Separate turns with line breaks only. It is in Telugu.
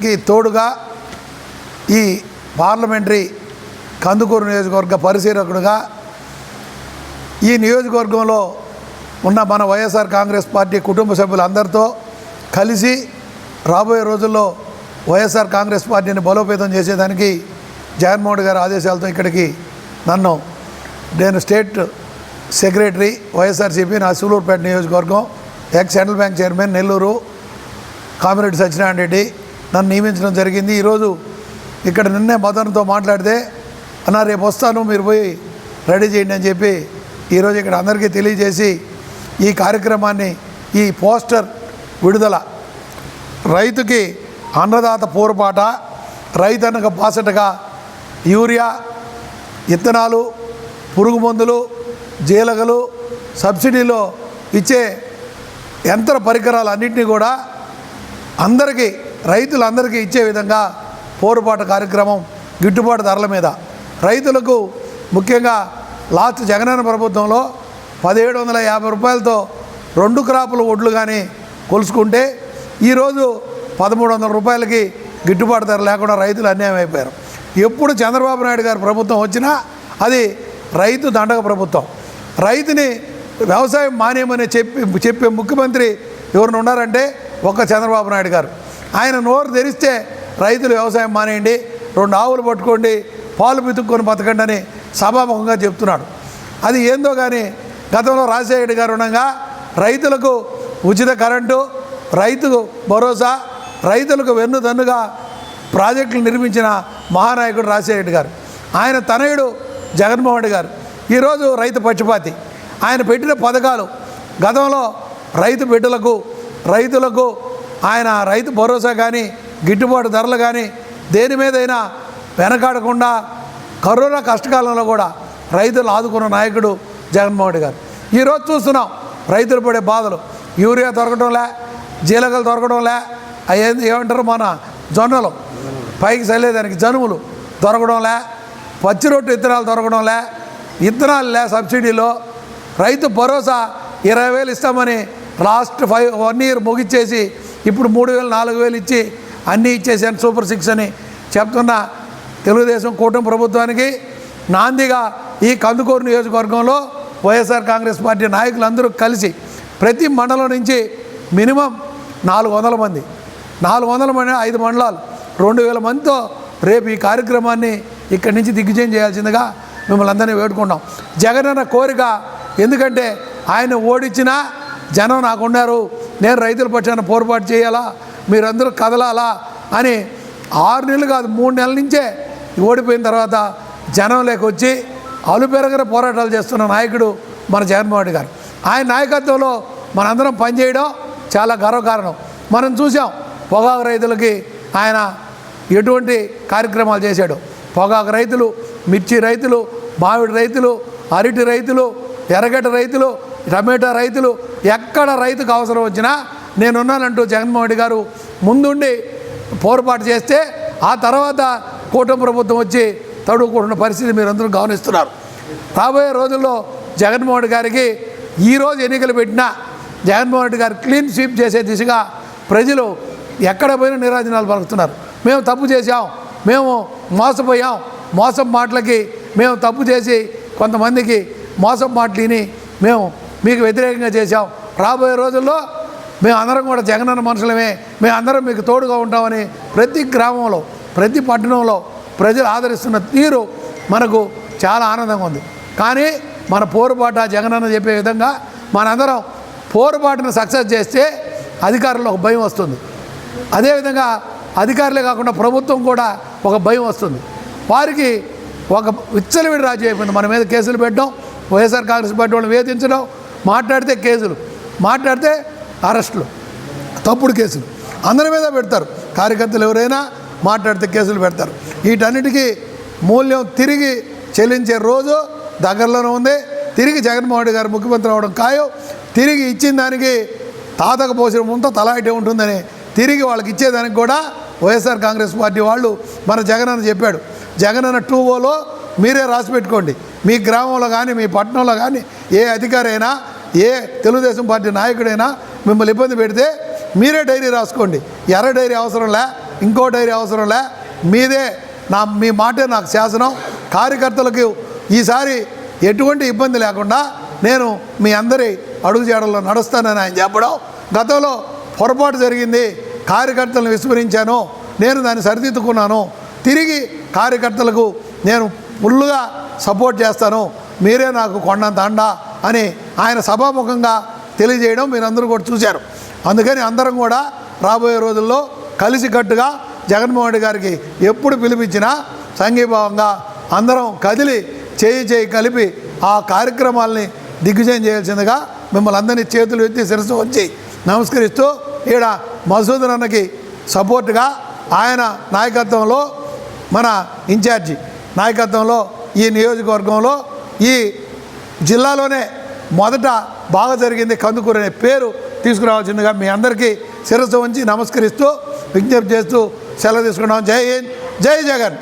కి తోడుగా ఈ పార్లమెంటరీ కందుకూరు నియోజకవర్గ పరిశీలకుడుగా ఈ నియోజకవర్గంలో ఉన్న మన వైఎస్ఆర్ కాంగ్రెస్ పార్టీ కుటుంబ సభ్యులందరితో కలిసి రాబోయే రోజుల్లో వైఎస్ఆర్ కాంగ్రెస్ పార్టీని బలోపేతం చేసేదానికి జగన్మోహన్ గారి ఆదేశాలతో ఇక్కడికి నన్ను నేను స్టేట్ సెక్రటరీ వైఎస్ఆర్సీపీ నా సూలూరుపేట నియోజకవర్గం ex central bank chairman Nellore Kamireddy Satyanarayana Reddy నన్ను నియమించడం జరిగింది. ఈరోజు ఇక్కడ నిన్నే మదన్తో మాట్లాడితే అన్న రేపు వస్తాను మీరు పోయి రెడీ చేయండి అని చెప్పి ఈరోజు ఇక్కడ అందరికీ తెలియజేసి ఈ కార్యక్రమాన్ని ఈ పోస్టర్ విడుదల. రైతుకి అన్నదాత పూరపాట రైతన్నకు బాసటగా యూరియా ఇత్తనాలు పురుగు మందులు జీలగలు సబ్సిడీలో ఇచ్చే యంత్ర పరికరాలు అన్నింటినీ కూడా అందరికీ రైతులందరికీ ఇచ్చే విధంగా పోరుబాటు కార్యక్రమం గిట్టుబాటు ధరల మీద. రైతులకు ముఖ్యంగా లాస్ట్ జగనన్న ప్రభుత్వంలో పదిహేడు వందల యాభై రూపాయలతో రెండు క్రాపుల ఒడ్లు కానీ కొలుసుకుంటే ఈరోజు పదమూడు వందల రూపాయలకి గిట్టుబాటు ధర లేకుండా రైతులు అన్యాయం అయిపోయారు. ఎప్పుడు చంద్రబాబు నాయుడు గారి ప్రభుత్వం వచ్చినా అది రైతు దండగ ప్రభుత్వం. రైతుని వ్యవసాయం మానేయమని చెప్పి చెప్పే ముఖ్యమంత్రి ఎవరిని ఉన్నారంటే ఒక్క చంద్రబాబు నాయుడు గారు. ఆయన నోరు తెరిస్తే రైతులు వ్యవసాయం మానేయండి రెండు ఆవులు పట్టుకోండి పాలు పితుక్కొని బతకండి అని సభాముఖంగా చెప్తున్నాడు. అది ఏందో కానీ గతంలో రాజశేఖర గారు ఉండగా రైతులకు ఉచిత కరెంటు రైతుకు భరోసా రైతులకు వెన్నుదన్నుగా ప్రాజెక్టులు నిర్మించిన మహానాయకుడు రాజశేఖర గారు. ఆయన తనయుడు జగన్మోహన్ రెడ్డి గారు. ఈరోజు రైతు పక్షపాతి. ఆయన పెట్టిన పథకాలు గతంలో రైతు బిడ్డలకు రైతులకు ఆయన రైతు భరోసా కానీ గిట్టుబాటు ధరలు కానీ దేని మీదైనా వెనకాడకుండా కరోనా కష్టకాలంలో కూడా రైతులు ఆదుకున్న నాయకుడు జగన్మోహన్ రెడ్డి గారు. ఈరోజు చూస్తున్నాం రైతులు పడే బాధలు. యూరియా దొరకడంలే జీలకలు దొరకడంలే అవి ఏమంటారు మన జొన్నలు. పైకి చల్లేదానికి జనుములు దొరకడంలే పచ్చి రొట్టు విత్తనాలు దొరకడంలే విత్తనాలు లే సబ్సిడీలో. రైతు భరోసా ఇరవై వేలు ఇస్తామని లాస్ట్ ఫైవ్ వన్ ఇయర్ ముగిచ్చేసి ఇప్పుడు మూడు వేలు నాలుగు వేలు ఇచ్చి అన్నీ ఇచ్చేసాను సూపర్ సిక్స్ అని చెప్తున్న తెలుగుదేశం కూటమి ప్రభుత్వానికి. నాందిగా ఈ కందుకూరు నియోజకవర్గంలో వైఎస్ఆర్ కాంగ్రెస్ పార్టీ నాయకులందరూ కలిసి ప్రతి మండలం నుంచి మినిమం నాలుగు వందల మంది నాలుగు వందల మంది ఐదు మండలాలు రెండు వేల మందితో రేపు ఈ కార్యక్రమాన్ని ఇక్కడి నుంచి దిగ్విజయం చేయాల్సిందిగా మిమ్మల్ని అందరినీ వేడుకుంటాం జగన్ అన్న కోరిక ఎందుకంటే ఆయన ఓడించినా జనం నాకున్నారు. నేను రైతుల పక్షాన పోరుబాటు చేయాలా? మీరందరూ కదలాలా? అని ఆరు నెలలు కాదు మూడు నెలల నుంచే ఓడిపోయిన తర్వాత జనం లేకొచ్చి అలుపెరగర పోరాటాలు చేస్తున్న నాయకుడు మన జగన్మోహన్ రెడ్డి గారు. ఆయన నాయకత్వంలో మనందరం పనిచేయడం చాలా గర్వకారణం. మనం చూసాం పొగాకు రైతులకి ఆయన ఎటువంటి కార్యక్రమాలు చేశాడు. పొగాకు రైతులు మిర్చి రైతులు మామిడి రైతులు అరటి రైతులు ఎర్రగడ్డ రైతులు టమాటా రైతులు ఎక్కడ రైతుకు అవసరం వచ్చినా నేనున్నానంటూ జగన్మోహన్ రెడ్డి గారు ముందుండి పోరుపాటు చేస్తే ఆ తర్వాత కూటమి ప్రభుత్వం వచ్చి తడుకుంటున్న పరిస్థితి మీరందరూ గమనిస్తున్నారు. రాబోయే రోజుల్లో జగన్మోహన్ రెడ్డి గారికి ఈరోజు ఎన్నికలు పెట్టినా జగన్మోహన్ రెడ్డి గారు క్లీన్ స్వీప్ చేసే దిశగా ప్రజలు ఎక్కడ పోయినా నిరాజనాలు పలుకుతున్నారు. మేము తప్పు చేసాం మేము మోసపోయాం మోసం మాటలకి మేము తప్పు చేసి కొంతమందికి మోసం మాటలు విని మేము మీకు వ్యతిరేకంగా చేశాం. రాబోయే రోజుల్లో మేము అందరం కూడా జగనన్న మనుషులమే. మేము అందరం మీకు తోడుగా ఉంటామని ప్రతి గ్రామంలో ప్రతి పట్టణంలో ప్రజలు ఆదరిస్తున్న తీరు మనకు చాలా ఆనందంగా ఉంది. కానీ మన పోరుబాట జగనన్న చెప్పే విధంగా మనందరం పోరుబాటును సక్సెస్ చేస్తే అధికారుల్లో ఒక భయం వస్తుంది. అదేవిధంగా అధికారులే కాకుండా ప్రభుత్వం కూడా ఒక భయం వస్తుంది. వారికి ఒక విచ్చలవిడి రాజు అయిపోయింది. మన మీద కేసులు పెట్టడం వైఎస్ఆర్ కాంగ్రెస్ పార్టీ వాళ్ళని వేధించడం మాట్లాడితే కేసులు మాట్లాడితే అరెస్టులు తప్పుడు కేసులు. అందరి మీద పెడతారు. కార్యకర్తలు ఎవరైనా మాట్లాడితే కేసులు పెడతారు. వీటన్నిటికీ మూల్యం తిరిగి చెల్లించే రోజు దగ్గరలోనే ఉంది. తిరిగి జగన్మోహన్ రెడ్డి గారు ముఖ్యమంత్రి అవడం ఖాయం. తిరిగి ఇచ్చిన దానికి తాతకు పోసిన ముంత తలాయిటే ఉంటుందని తిరిగి వాళ్ళకి ఇచ్చేదానికి కూడా వైఎస్ఆర్ కాంగ్రెస్ పార్టీ వాళ్ళు మన జగన్ అన్న చెప్పాడు. జగన్ అన్న టూ ఓలో మీరే రాసి పెట్టుకోండి. మీ గ్రామంలో కానీ మీ పట్టణంలో కానీ ఏ అధికారైనా ఏ తెలుగుదేశం పార్టీ నాయకుడైనా మిమ్మల్ని ఇబ్బంది పెడితే మీరే డైరీ రాసుకోండి. ఎర్ర డైరీ అవసరం లే ఇంకో డైరీ అవసరం లే. మీదే నా మీ మాటే నాకు శాసనం. కార్యకర్తలకు ఈసారి ఎటువంటి ఇబ్బంది లేకుండా నేను మీ అందరి అడుగు చేయడంలో నడుస్తానని ఆయన చెప్పడం. గతంలో పొరపాటు జరిగింది కార్యకర్తలను విస్మరించాను నేను దాన్ని సరిదిద్దుకున్నాను. తిరిగి కార్యకర్తలకు నేను ఫుల్లుగా సపోర్ట్ చేస్తాను. మీరే నాకు కొండంత అండ. అని ఆయన సభాముఖంగా తెలియజేయడం మీరందరూ కూడా చూశారు. అందుకని అందరం కూడా రాబోయే రోజుల్లో కలిసికట్టుగా జగన్మోహన్ రెడ్డి గారికి ఎప్పుడు పిలిపించినా సంఘీభావంగా అందరం కదిలి చేయి చేయి కలిపి ఆ కార్యక్రమాల్ని దిగ్విజయం చేయాల్సిందిగా మిమ్మల్ని అందరినీ చేతులు ఎత్తి శిరస్సు వచ్చి నమస్కరిస్తూ ఈడ మసూదన్ అన్నకి సపోర్ట్గా ఆయన నాయకత్వంలో మన ఇన్ఛార్జి నాయకత్వంలో ఈ నియోజకవర్గంలో ఈ జిల్లాలోనే మొదట బాగా జరిగింది కందుకూరు అనే పేరు తీసుకురావాల్సిందిగా మీ అందరికీ శిరస్సు ఉంచి నమస్కరిస్తూ విజ్ఞప్తి చేస్తూ సెలవు తీసుకున్నాం జై హింద్. జై జగన్.